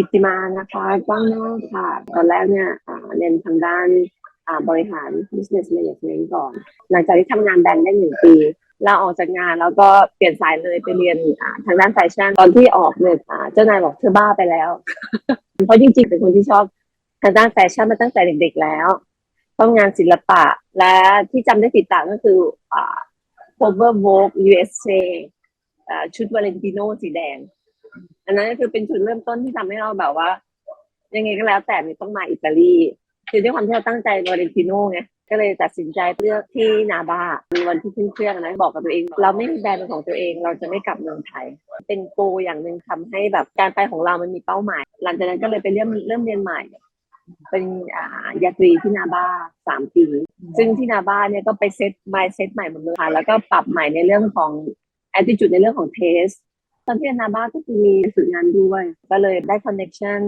กิติมานะคะกว้างนอกค่ะ ตอนแรกเนี่ยเรียนทางด้านบริหาร business management ก่อน หลังจากที่ทำงานแบรนด์ได้หนึ่งปีลาออกจากงานแล้วก็เปลี่ยนสายเลยไปเรียนทางด้านแฟชั่นตอนที่ออกเนี่ยเจ้านายบอกเธอบ้าไปแล้ว เพราะจริงๆ เป็นคนที่ชอบทางด้านแฟชั่นมาตั้งแต่เด็กๆแล้วต้องงานศิลปะ และที่จำได้ติดตามก็คืออ cover Vogue USA อชุดวาเลนติโนสีแดง อันนั้นก็คือเป็นจุดเริ่มต้นที่ทำให้เราแบบว่า ยังไงก็แล้วแต่มันต้องมาอิตาลีคือด้วยความที่เราตั้งใจวาเลนติโนไงก็เลยตัดสินใจเลือกที่นาบามีวันที่ขึ้นเครื่องนะบอกกับตัวเอง เราไม่มีแบรนด์เป็นของตัวเอง เราจะไม่กลับเมืองไทย เป็นโกอย่างหนึ่งทำให้แบบการไปของเรามันมีเป้าหมาย หลังจากนั้นก็เลยไปเริ่มเริ่มเรียนใหม่ เป็นอ่ายาตรีที่นาบาสามปี ซึ่งที่นาบาเนี่ยก็ไปเซตไมเซตใหม่หมดเลยค่ะแล้วก็ปรับใหม่ในเรื่องของ attitude ในเรื่องของ taste อนที่เรียนนาบ้าก็คือมีฝึกงานด้วย ก็เลยได้ connection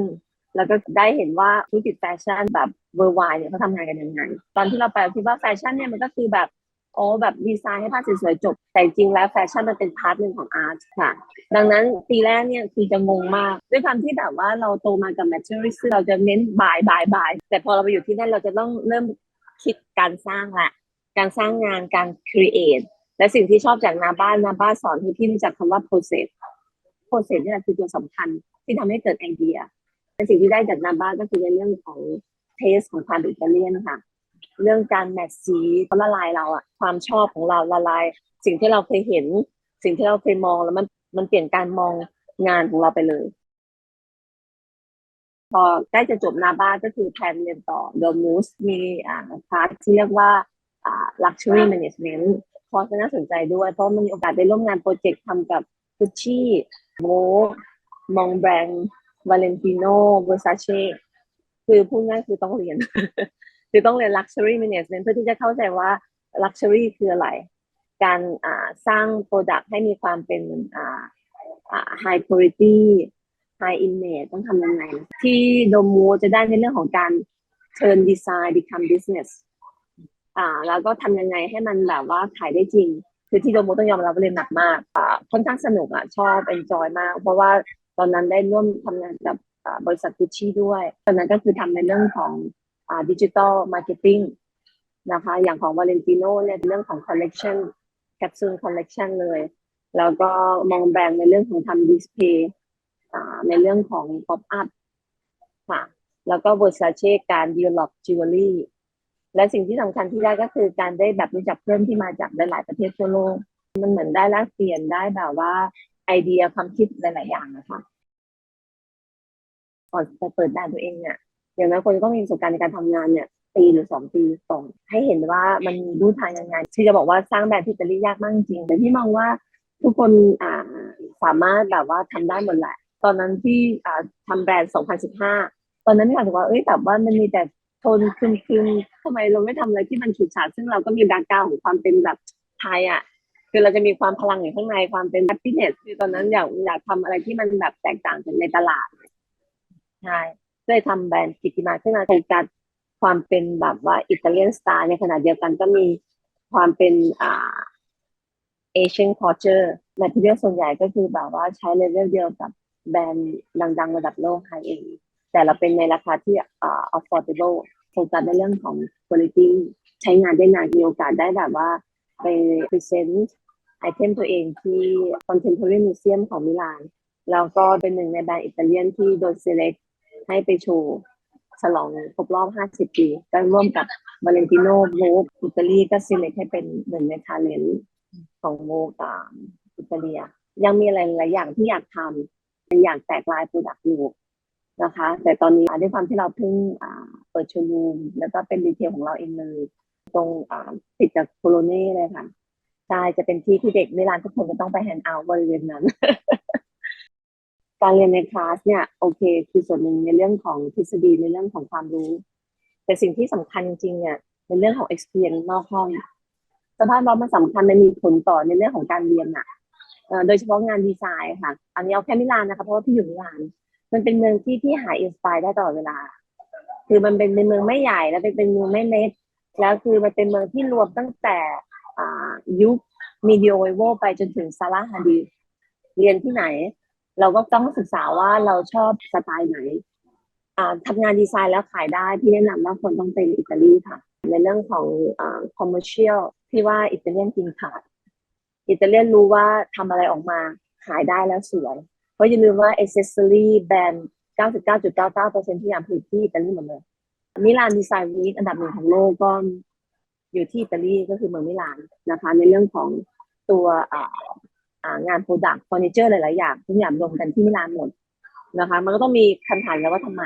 แล้วก็ได้เห็นว่าธุรกิจแฟชั่นแบบ worldwide เนี่ยเขาทำงานกันยังไง ตอนที่เราไปเราคิดว่าแฟชั่นเนี่ยมันก็คือแบบโอ้แบบดีไซน์ให้ผ้าสวยๆจบ แต่จริงๆแล้วแฟชั่นมันเป็นพาร์ทหนึ่งของอาร์ตค่ะ ดังนั้นปีแรกเนี่ยคือจะงงมาก ด้วยความที่แบบว่าเราโตมากับ materialist เราจะเน้นบายบายบาย แต่พอเราไปอยู่ที่นั่นเราจะต้องเริ่มคิดการสร้างละ การสร้างงานการ create และสิ่งที่ชอบจากนาบ้านนาบ้าสอนคือที่รู้จักคำว่า process process นี่แหละคือตัวสำคัญที่ทำให้เกิดไอเดียแต่สิ่งที่ได้จากนาบ้าก็คือในเรื่องของ taste ของความอิตาเลียนค่ะเรื่องการแมทสีเขาละลายเราอะความชอบของเราละลาย สิ่งที่เราเคยเห็น สิ่งที่เราเคยมองแล้วมันมันเปลี่ยนการมองงานของเราไปเลย พอใกล้จะจบนาบ้าก็คือแพลนเรียนต่อโดมูสมีอ่าพาร์ทที่เรียกว่าอ่า luxury management คอร์สน่าสนใจด้วย เพราะมันมีโอกาสได้ร่วมงานโปรเจกต์ทำกับ Gucci โมมองแบรนด์วาเลนติโนเวอร์ซาเช่คือพูดง่ายคือต้องเรียน คือต้องเรียน luxury management เพื่อที่จะเข้าใจว่า luxury คืออะไร การสร้าง product ให้มีความเป็นอ่าอ่า high quality high image ต้องทำยังไง ที่โดมูจะได้ในเรื่องของการ turn design become business อ่าแล้วก็ทำยังไงให้มันแบบว่าขายได้จริง คือที่โดมูต้องยอมรับว่าเรียนหนักมากอ่าค่อนข้างสนุกอะชอบ enjoy มาก เพราะว่าตอนนั้นได้ร่วมทำงานกับบริษัทกุชชี่ด้วย ตอนนั้นก็คือทำในเรื่องของดิจิ t a ลมาร์เก็ตติ้งนะคะอย่างของวาเลนติโนเนี่ยเป็นเรื่องของ collection capsule collection เลย แล้วก็มองแบรนด์ในเรื่องของทำดิสเพย์ในเรื่องของ pop up ค่ะแล้วก็ Versace การ develop jewelry และสิ่งที่สำคัญที่ได้ก็คือการได้แบบรู้จักเพื่อนที่มาจากหลาย ๆ ประเทศทั่วโลก มันเหมือนได้แลกเปลี่ยนได้แบบว่าไอเดียความคิดหลาย ๆ อย่างนะคะก่อนจะเปิดแบรนด์ตัวเองเนี่ยอย่างน้อยคนต้องมีประสบการณ์ในการทำงานเนี่ยปีหรือสองปีก่อนให้เห็นว่ามันมีรูทางยังไงที่จะบอกว่าสร้างแบรนด์ที่อิตาลียากมากจริง แต่ที่มองว่าทุกคนอ่าสามารถแบบว่าทำได้หมดแหละ ตอนนั้นที่อ่าทำแบรนด์ 2015 ตอนนั้นไม่อยากจะว่าเอ้ยแบบว่ามันมีแต่ ทนคืนคืนทำไมเราไม่ทำอะไรที่มันฉูดฉาดซึ่งเราก็มีแบ็คกราของความเป็นแบบไทยอะคือเราจะมีความพลังอยู่ข้างในความเป็น happiness คือตอนนั้นอยากอยากทำอะไรที่มันแบบแตกต่างจากในตลาดใช่ก็เลยทำแบรนด์กิติมาขึ้นมาโฟกัสความเป็นแบบว่าอิตาเลียนสไตล์ในขณะเดียวกันก็มีความเป็นอ่าเอเชียนคอร์เจอร์แมทเทียลส่วนใหญ่ก็คือแบบว่าใช้เลเวลเดียวกับแบรนด์ดัง ๆ ระดับโลกไฮเองแต่เราเป็นในราคาที่อ่า affordable โฟกัสในเรื่องของ quality ใช้งานได้นานมีโอกาสได้แบบว่าไป present ไอเทมตัวเองที่ Contemporary Museum ของมิลาน แล้วก็เป็นหนึ่งในแบรนด์อิตาเลียนที่โดน select ให้ไปโชว์ฉลองครบรอบ 50 ปีก็ร่วมกับวาเลนติโนโมกอิตาลีก็ select ให้เป็นหนึ่งในทาเลนต์ของโมกาอิตาเลีย ยังมีอะไรหลายอย่างที่อยากทำยังอยากแตกลายโปรดักต์อยู่ นะคะ แต่ตอนนี้ด้วยความที่เราเพิ่งเปิดโชว์รูมแล้วก็เป็นดีเทลของเราเองเลย ตรงติดกับโคโลเน่เลยค่ะใช่จะเป็นที่ที่เด็กในร้านทุกคนจะต้องไปแฮนด์เอาท์บริเวณนั้น การเรียนในคลาสเนี่ยโอเค คือส่วนหนึ่งในเรื่องของทฤษฎีในเรื่องของความรู้ แต่สิ่งที่สำคัญจริงๆเนี่ยในเรื่องของ experience นอกห้องสภาพแวดล้อมมันสำคัญมันมีผลต่อในเรื่องของการเรียนอะเอ่อโดยเฉพาะงานดีไซน์ค่ะ อันนี้เอาแค่มิลานนะคะเพราะว่าพี่อยู่มิลาน มันเป็นเมืองที่ที่หาอินสปายได้ตลอดเวลา คือมันเป็นเป็นเมืองไม่ใหญ่แล้วเป็นเป็นเมืองไม่เล็กแล้วคือมันเป็นเมืองที่รวมตั้งแต่อ่ายุคมีเดียโวไปจนถึงซาราฮาดีเรียนที่ไหน เราก็ต้องศึกษาว่าเราชอบสไตล์ไหนอ่าทำงานดีไซน์แล้วขายได้พี่แนะนำว่าคนต้องเป็นอิตาลีค่ะ ในเรื่องของอ่า commercial ที่ว่าอิตาเลียนกินขาด อิตาเลียนรู้ว่าทำอะไรออกมาขายได้แล้วสวย ราะอย่าลืมว่าอ c c e s s o r y แบรนด์ 99.99%ที่ยามผลิตที่อิตาลีหมดเลยมิลานดีไซน์วีคอันดับหนึ่งของโลกก็อยู่ที่อิตาลีก็คือเมืองมิลานนะคะ ในเรื่องของตัวงานโปรดักต์เฟอร์นิเจอร์หลาย ๆ อย่างทุกอย่างรวมกันที่มิลานหมดนะคะ มันก็ต้องมีคำถามแล้วว่าทำไม